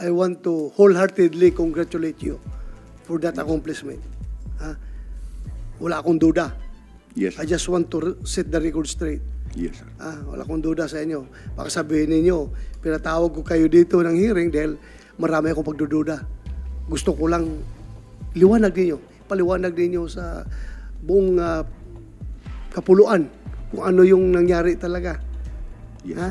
I want to wholeheartedly congratulate you for that accomplishment. Ha? Wala akong duda. Yes, I just want to set the record straight. yes, sir. Ah, wala akong duda sa inyo. Baka sabihin ninyo, pinatawag ko kayo dito ng hearing dahil marami akong pagdududa. Gusto ko lang liwanag ninyo, paliwanag ninyo sa buong ah, kapuluan kung ano yung nangyari talaga. Yes. Ha?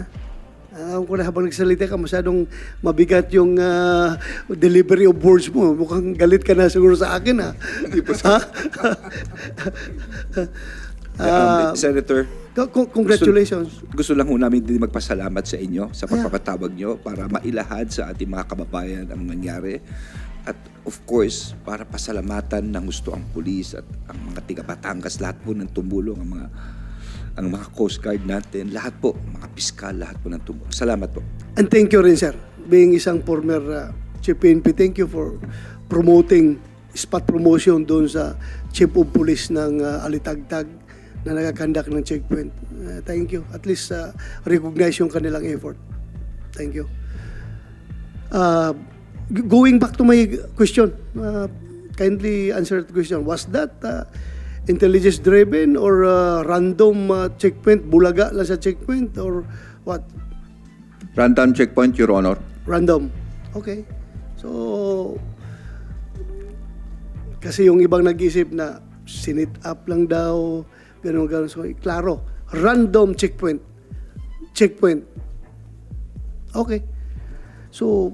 Alam ko na habang nagsalita ka, masyadong mabigat yung ah, delivery of words mo. Mukhang galit ka na siguro sa akin, ha? ha? Ah, Um, Senator, co- co- congratulations. gusto lang ho namin din magpasalamat sa inyo sa pagpapatawag nyo para mailahad sa ating mga kababayan ang nangyari. At of course, para pasalamatan ng gusto ang pulis at ang mga tiga Batangas, lahat po ng tumulong, ang mga ang mga Coast Guard natin, lahat po, mga piskal, lahat po ng tumulong. Salamat po. And thank you rin, sir. Being isang former uh, Chief PNP, thank you for promoting spot promotion doon sa Chief of Police ng uh, Alitagtag na nagakandak ng checkpoint. Uh, thank you. At least uh, recognize yung kanilang effort. Thank you. Uh, going back to my question, uh, kindly answer the question. Was that uh, intelligence driven or uh, random uh, checkpoint, bulaga lang sa checkpoint or what? Random checkpoint, Your Honor. Random. Okay. So, kasi yung ibang nag-isip na sinit up lang daw, ganun ganun. So, klaro, random checkpoint. Checkpoint. Okay. So,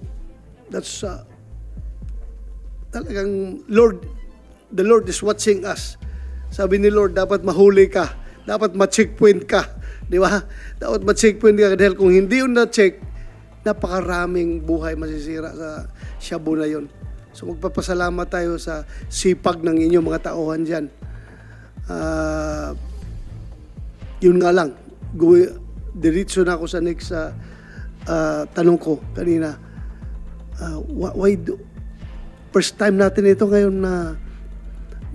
that's uh, talagang Lord, the Lord is watching us. Sabi ni Lord, dapat mahuli ka. Dapat ma-checkpoint ka. Di ba? Dapat ma-checkpoint ka. Dahil kung hindi yun na-check, napakaraming buhay masisira sa shabu na yun. So magpapasalamat tayo sa sipag ng inyong mga tauhan dyan. Ah, yun nga lang, Gu- diretso na ako sa next ah, ah, tanong ko kanina. Wh- why do, first time natin ito ngayon na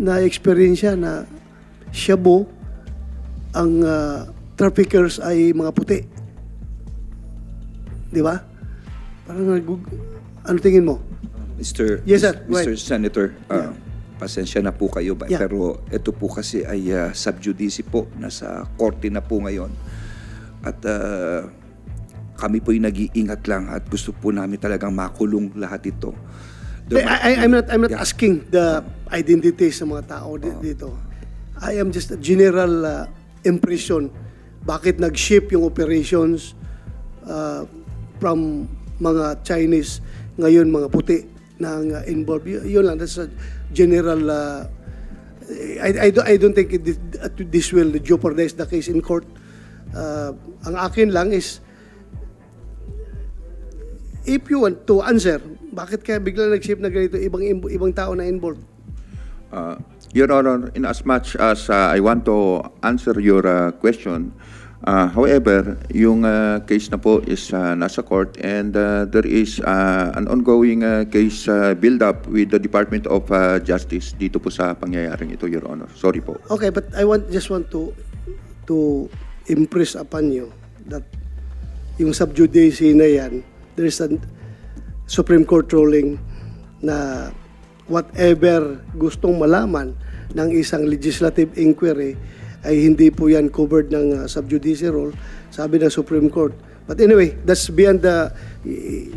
na experience na shabu ang ah, traffickers ay mga puti. Di ba? Parang nag- ano tingin mo? Mr. Yes, sir. Mr. ahead. Senator, uh, pasensya na po kayo ba? Yeah. Pero ito po kasi ay uh, sub judice po, nasa korte na po ngayon. At uh, kami po yung nag-iingat lang at gusto po namin talagang makulong lahat ito. I, I, I'm not, I'm not Yeah. asking the identities ng mga tao di- dito. I am just a general uh, impression. Bakit nag-ship yung operations uh, from mga Chinese ngayon mga puti na ang, uh, involved. Y- yun lang, that's a general uh, I, I, don't, I don't think it, this will jeopardize the case in court. Uh, ang akin lang is if you want to answer, bakit kaya bigla nag-ship na ganito ibang ibang tao na involved? Uh, Your Honor, in as much as uh, I want to answer your uh, question, uh, however, yung uh, case na po is uh, nasa court and uh, there is uh, an ongoing uh, case uh, build-up with the Department of uh, Justice dito po sa pangyayaring ito, Your Honor. Sorry po. Okay, but I want just want to to impress upon you that yung subjudice na yan, there is a Supreme Court ruling na whatever gustong malaman ng isang legislative inquiry ay hindi po yan covered ng uh, subjudice rule, sabi ng Supreme Court. But anyway, that's beyond the,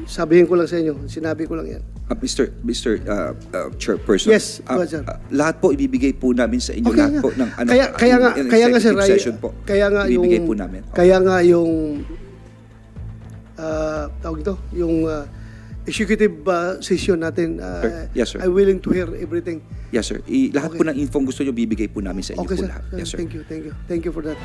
sabihin ko lang sa inyo, sinabi ko lang yan. Uh, Mr. Mr. Uh, uh, Chairperson. Yes, uh, uh, lahat po ibibigay po namin sa inyo lahat nga. po ng ano kaya kaya nga in- in kaya nga sir po. kaya nga yung po namin. kaya nga yung ah, tawag ito yung ah, executive ah, session natin ah, Sir, yes, sir. I'm willing to hear everything Yes sir. I, lahat Okay. po ng info gusto nyo bibigay po namin sa inyo okay po sir lahat. Yes sir. thank you thank you thank you for that